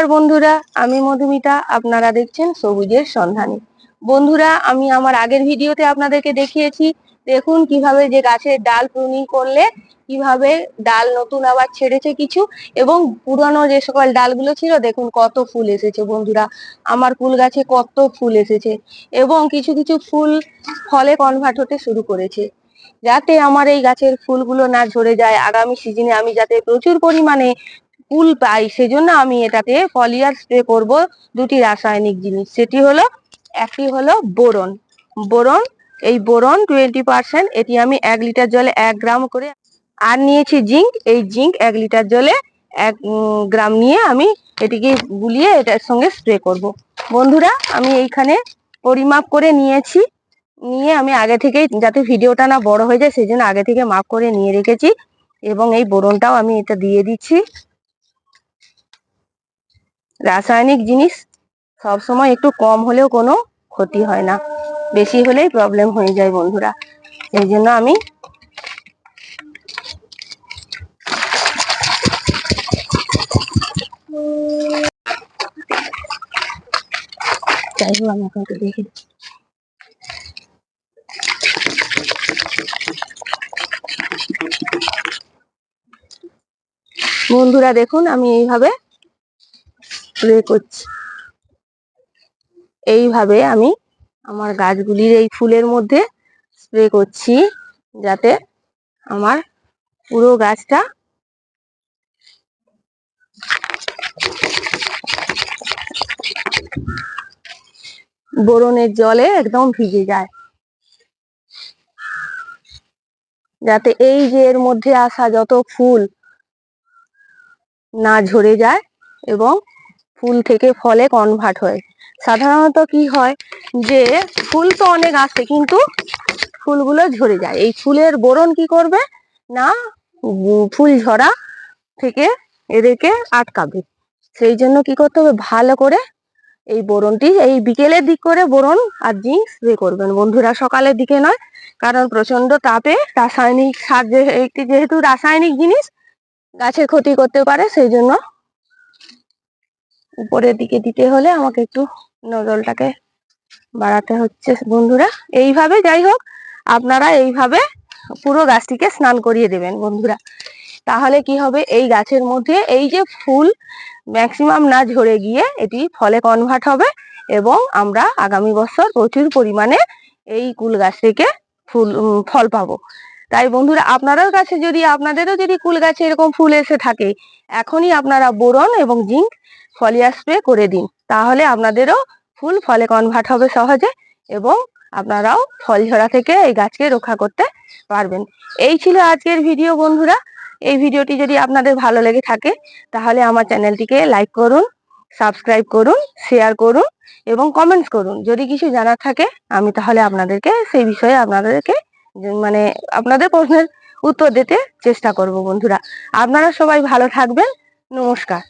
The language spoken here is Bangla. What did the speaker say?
নমস্কার বন্ধুরা, আমি মধুমিতা, আপনারা দেখছেন সবুজের সন্ধানে। বন্ধুরা, আমি আমার আগের ভিডিওতে আপনাদেরকে দেখিয়েছি, দেখুন কীভাবে যে গাছের ডাল প্রুনিং করলে, কীভাবে ডাল নতুন আবার ছেড়েছে কিছু, এবং পুরনো যে সকল ডালগুলো ছিল, দেখুন কত ফুল এসেছে বন্ধুরা, আমার ফুল গাছে কত ফুল এসেছে, এবং কিছু কিছু ফুল ফলে কনভার্ট হতে শুরু করেছে। যাতে আমার এই গাছের ফুলগুলো না ঝরে যায়, আগামী সিজনে আমি যাতে প্রচুর পরিমাণে ফুল পাই, সেজন্য আমি এটাতে ফলিয়ার স্প্রে করব দুটি রাসায়নিক জিনিস। সেটি হলো, একটি হলো বোরন। বোরন, এই বোরন টোয়েন্টি পার্সেন্ট এটি আমি এক লিটার জলে এক গ্রাম করে আর নিয়েছি জিঙ্ক, এই জিঙ্ক এক লিটার জলে এক গ্রাম নিয়ে আমি এটিকে গুলিয়ে এটার সঙ্গে স্প্রে করব। বন্ধুরা, আমি এইখানে পরিমাপ করে নিয়েছি। নিয়ে আমি আগে থেকেই যাতে ভিডিওটা না বড় হয়ে যায় সেই জন্য আগে থেকে মাপ করে নিয়ে রেখেছি এবং এই বোরনটাও আমি এটা দিয়ে দিচ্ছি। রাসায়নিক জিনিস সব সময় একটু কম হলেও কোনো ক্ষতি হয় না। বেশি হলেই প্রবলেম হয়ে যায় বন্ধুরা। এই জন্য আমি আপনাকে দেখে বন্ধুরা দেখুন, আমি এইভাবে স্প্রে করছি। এইভাবে আমি আমার গাছগুলির এই ফুলের মধ্যে স্প্রে করছি যাতে আমার পুরো গাছটা বোরনের জলে একদম ভিজে যায়। যাতে এই যে এর মধ্যে আসা যত ফুল না ঝরে যায় এবং ফুল থেকে ফলে কনভার্ট হয়। সাধারণত কি হয় যে, ফুল তো অনেক আসে কিন্তু ফুলগুলো ঝরে যায়। এই ফুলের বোরন কি করবে? না ফুল ঝরা থেকে এদেরকে আটকাবে। সেই জন্য কি করতে হবে? ভালো করে এই বোরনটি, এই বিকেলের দিক করে বোরন আর জিঙ্ক স্প্রে করবেন। বন্ধুরা, সকালের দিকে নয়, কারণ প্রচণ্ড তাপে রাসায়নিক সার একটি যেহেতু রাসায়নিক জিনিস, গাছের ক্ষতি করতে পারে, সেই জন্য উপরের দিকে দিতে হলে আমাকে একটু নজলটাকে বাড়াতে হচ্ছে বন্ধুরা। এইভাবে যাই হোক, আপনারা এইভাবে পুরো গাছটিকে স্নান করিয়ে দেবেন বন্ধুরা। তাহলে কি হবে? এই গাছের মধ্যে এই যে ফুল ম্যাক্সিমাম না ঝরে গিয়ে এটি ফলে কনভার্ট হবে এবং আমরা আগামী বছর প্রচুর পরিমাণে এই কুল গাছ থেকে ফুল ফল পাবো। তাই বন্ধুরা, আপনাদের কাছে যদি, আপনাদেরও যদি কুল গাছে এরকম ফুল এসে থাকে এখনই আপনারা বোরন এবং জিঙ্ক ফলিয়া স্প্রে করে দিন। তাহলে আপনাদেরও ফুল ফলে কনভার্ট হবে সহজে এবং আপনারাও ফল ঝরা থেকে এই গাছকে রক্ষা করতে পারবেন। এই ছিল আজকের ভিডিও বন্ধুরা। এই ভিডিওটি যদি আপনাদের ভালো লেগে থাকে, তাহলে আমার চ্যানেলটিকে লাইক করুন সাবস্ক্রাইব করুন শেয়ার করুন এবং কমেন্টস করুন। যদি কিছু জানার থাকে, আমি তাহলে আপনাদেরকে সেই বিষয়ে আপনাদেরকে মানে আপনাদের প্রশ্নের উত্তর দিতে চেষ্টা করব বন্ধুরা। আপনারা সবাই ভালো থাকবেন। নমস্কার।